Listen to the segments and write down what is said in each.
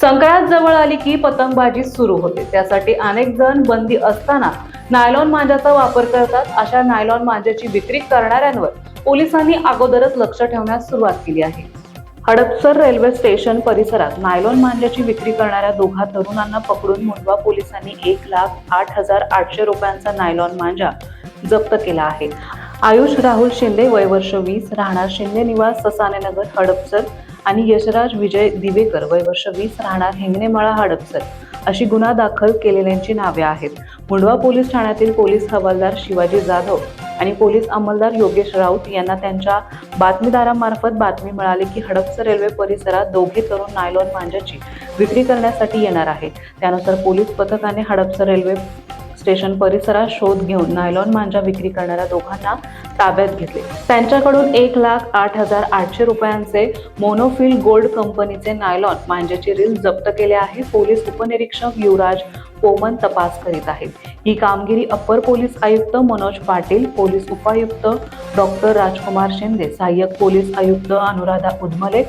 संक्रांत जवळ आली की पतंगबाजी सुरू होते. त्यासाठी अनेक जण बंदी असताना नायलॉन मांजाचा वापर करतात. अशा नायलॉन मांजाची विक्री करणाऱ्यांवर पोलिसांनी अगोदरच लक्ष ठेवण्यास सुरुवात केली आहे. हडपसर रेल्वे स्टेशन परिसरात नायलॉन मांजाची विक्री करणाऱ्या दोघा तरुणांना पकडून मुंडवा पोलिसांनी एक लाख आठ हजार आठशे रुपयांचा नायलॉन मांजा जप्त केला आहे. आयुष राहुल शिंदे वय वर्ष वीस राहणार शिंदे निवास ससानेनगर हडपसर आणि यशराज विजय दिवेकर वय वर्ष वीस राहणार हिंगणेमाळा हडपसर अशी गुन्हा दाखल केलेल्यांची नावे आहेत. मुंडवा पोलीस ठाण्यातील पोलीस हवालदार शिवाजी जाधव आणि पोलीस अंमलदार योगेश राऊत यांना त्यांच्या बातमीदारामार्फत बातमी मिळाली की हडपसर रेल्वे परिसरात दोघे तरुण नायलॉन मांजाची विक्री करण्यासाठी येणार आहेत. त्यानुसार पोलीस पथकाने हडपसर रेल्वे स्टेशन परिसरात शोध घेऊन नायलॉन मांजा विक्री करणाऱ्या दोघांना ताब्यात घेतले. त्यांच्याकडून एक लाख आठ हजार आठशे रुपयांचे मोनोफिल गोल्ड कंपनीचे नायलॉन मांजाचे रील जप्त केले आहे. पोलीस उपनिरीक्षक युवराज पोमन तपास करीत आहेत. ही कामगिरी अप्पर पोलीस आयुक्त मनोज पाटील पोलीस उपायुक्त डॉक्टर राजकुमार शिंदे सहाय्यक पोलीस आयुक्त अनुराधा उदमले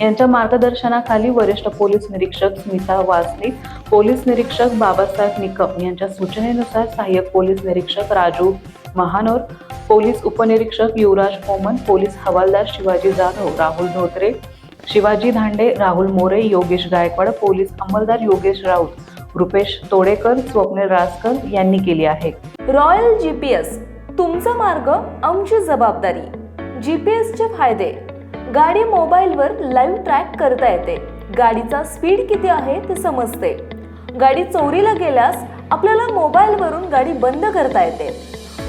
यांच्या मार्गदर्शनाखाली वरिष्ठ पोलीस निरीक्षक स्मिता वासनिक पोलीस निरीक्षक बाबासाहेब निकम यांच्या सूचनेनुसार सहाय्यक पोलीस निरीक्षक राजू महानोर पोलीस उपनिरीक्षक युवराज ओमन पोलीस हवालदार शिवाजी जाधव राहुल धोत्रे शिवाजी धांडे राहुल मोरे योगेश गायकवाड पोलीस अंमलदार योगेश राऊत रुपेश तोडेकर स्वप्नील रासकर यांनी केली आहे. रॉयल जी पी एस तुमचा मार्ग आमची जबाबदारी. जी पी एसचे फायदे. गाडी मोबाईलवर लाईव्ह ट्रॅक करता येते. गाडीचा स्पीड किती आहे ते समजते. गाडी चोरीला गेल्यास आपल्याला मोबाईलवरून गाडी बंद करता येते.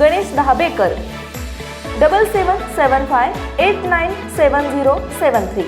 Ganesh Dahabekar. Double seven seven five eight nine seven zero seven three